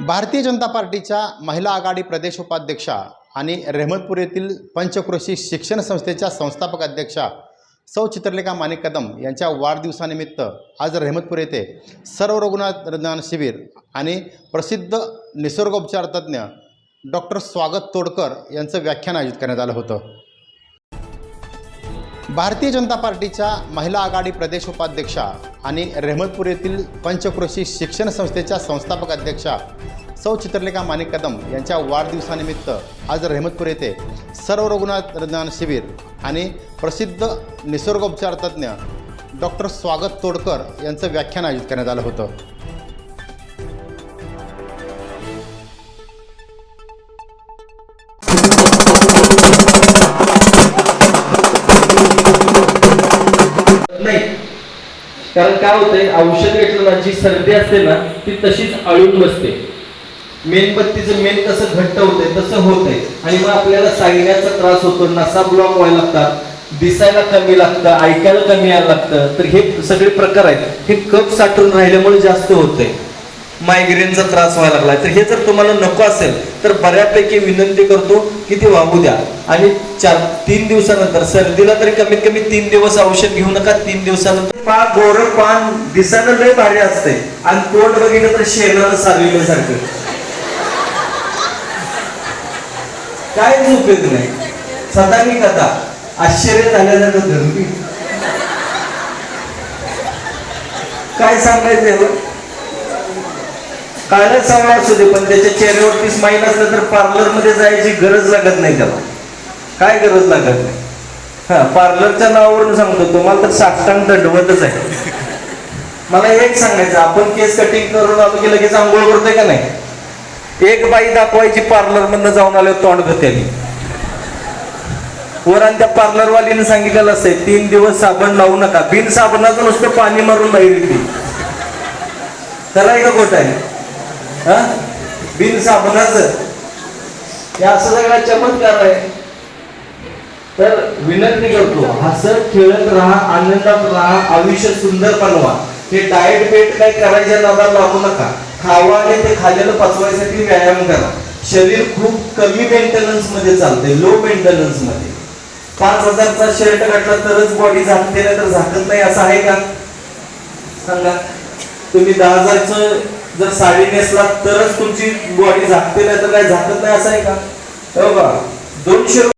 भारतीय जनता पार्टीच्या महिला आघाडी प्रदेश उपाध्यक्षा आणि रहमतपूर येथील पंचकृषी शिक्षण संस्थेच्या संस्थापक अध्यक्षा सौ चित्रलेखा माणिक कदम यांच्या वाढदिवसानिमित्त आज रेहमतपूर येथे सर्व रुग्णज्ञान शिबिर आणि प्रसिद्ध निसर्गोपचार तज्ज्ञ डॉक्टर स्वागत तोडकर यांचं व्याख्यान आयोजित करण्यात आलं होतं. भारतीय जनता पार्टीच्या महिला आघाडी प्रदेश उपाध्यक्षा आणि रहमतपूर येथील पंचक्रोशी शिक्षण संस्थेच्या संस्थापक अध्यक्षा सौ चित्रलेखा माणिक कदम यांच्या वाढदिवसानिमित्त आज रहमतपूर येथे सर्व रुग्णात शिबिर आणि प्रसिद्ध निसर्गोपचार तज्ज्ञ डॉक्टर स्वागत तोडकर यांचं व्याख्यान आयोजित करण्यात आलं होतं. कारण काय होतंय औषध घेतलं ना जी सर्दी असते ना ती तशीच अळून बसते. मेणबत्तीचं मेन कसं घट्ट होतंय तसं होतंय. आणि मग आपल्याला सांगण्याचा त्रास होतो नसा ब्लॉक व्हायला लागतात दिसायला कमी लागतं ऐकायला कमी यायला लागतं. तर हे सगळे प्रकार आहेत. हे कप साठून राहिल्यामुळे जास्त होतंय. मायग्रेनचा त्रास व्हायला लागलाय तर हे जर तुम्हाला नको असेल तर बऱ्यापैकी विनंती करतो की ते वागू द्या. आणि चार तीन दिवसानंतर सर्दीला तरी कमीत कमी तीन दिवस औषध घेऊ नका तीन दिवसानंतर. पा गोर पान दिसायला लय भारी असते आणि तोंड बघितलं तर शेणानं सारखं. काय उपयोग नाही. सदानी कथा. आश्चर्य झाल्यासारखं धरती काय सांगायचं कालच चांगला असू दे पण त्याच्या चेहऱ्यावरती स्माईल असलं तर पार्लरमध्ये जायची गरज लागत नाही त्याला. काय गरज लागत नाही? हा पार्लरच्या नावावरून सांगतो तुम्हाला तर साष्टांग दंडवतच आहे. मला एक सांगायचं आपण केस कटिंग करून आलो की लगेच आंघोळ करतोय का नाही? एक बाई दाखवायची पार्लर मधनं जाऊन आलो तोंड गत्याने वर आणि त्या पार्लरवालीने सांगितलेलं असते तीन दिवस साबण लावू नका. बिन साबणाचं नुसतं पाणी मारून बाहेर येते. त्याला एक गोट आहे हा? बिन साबणाचं. हे असं सगळा चमत्कार आहे. तर विनंती करतो हसत खेळत राहा आनंदात राहा आयुष्य सुंदर बनवा. हे डाएट बेट काय करायच्या नादात लागू नका. खावा आणि ते खाल्लेलं पचवायसाठी व्यायाम करा. शरीर खूप कमी मेंटेनन्समध्ये चालते लो मेंटेनन्समध्ये. पाच हजारचा शर्ट घातला तरच बॉडी झाकते नाही तर झाकत नाही असं आहे का? सांगा. तुम्ही दहा हजारचं जर साडी नेसला तरच तुमची बॉडी झाकते नाही तर काय झाकत नाही असं आहे का? हो का? दोनशे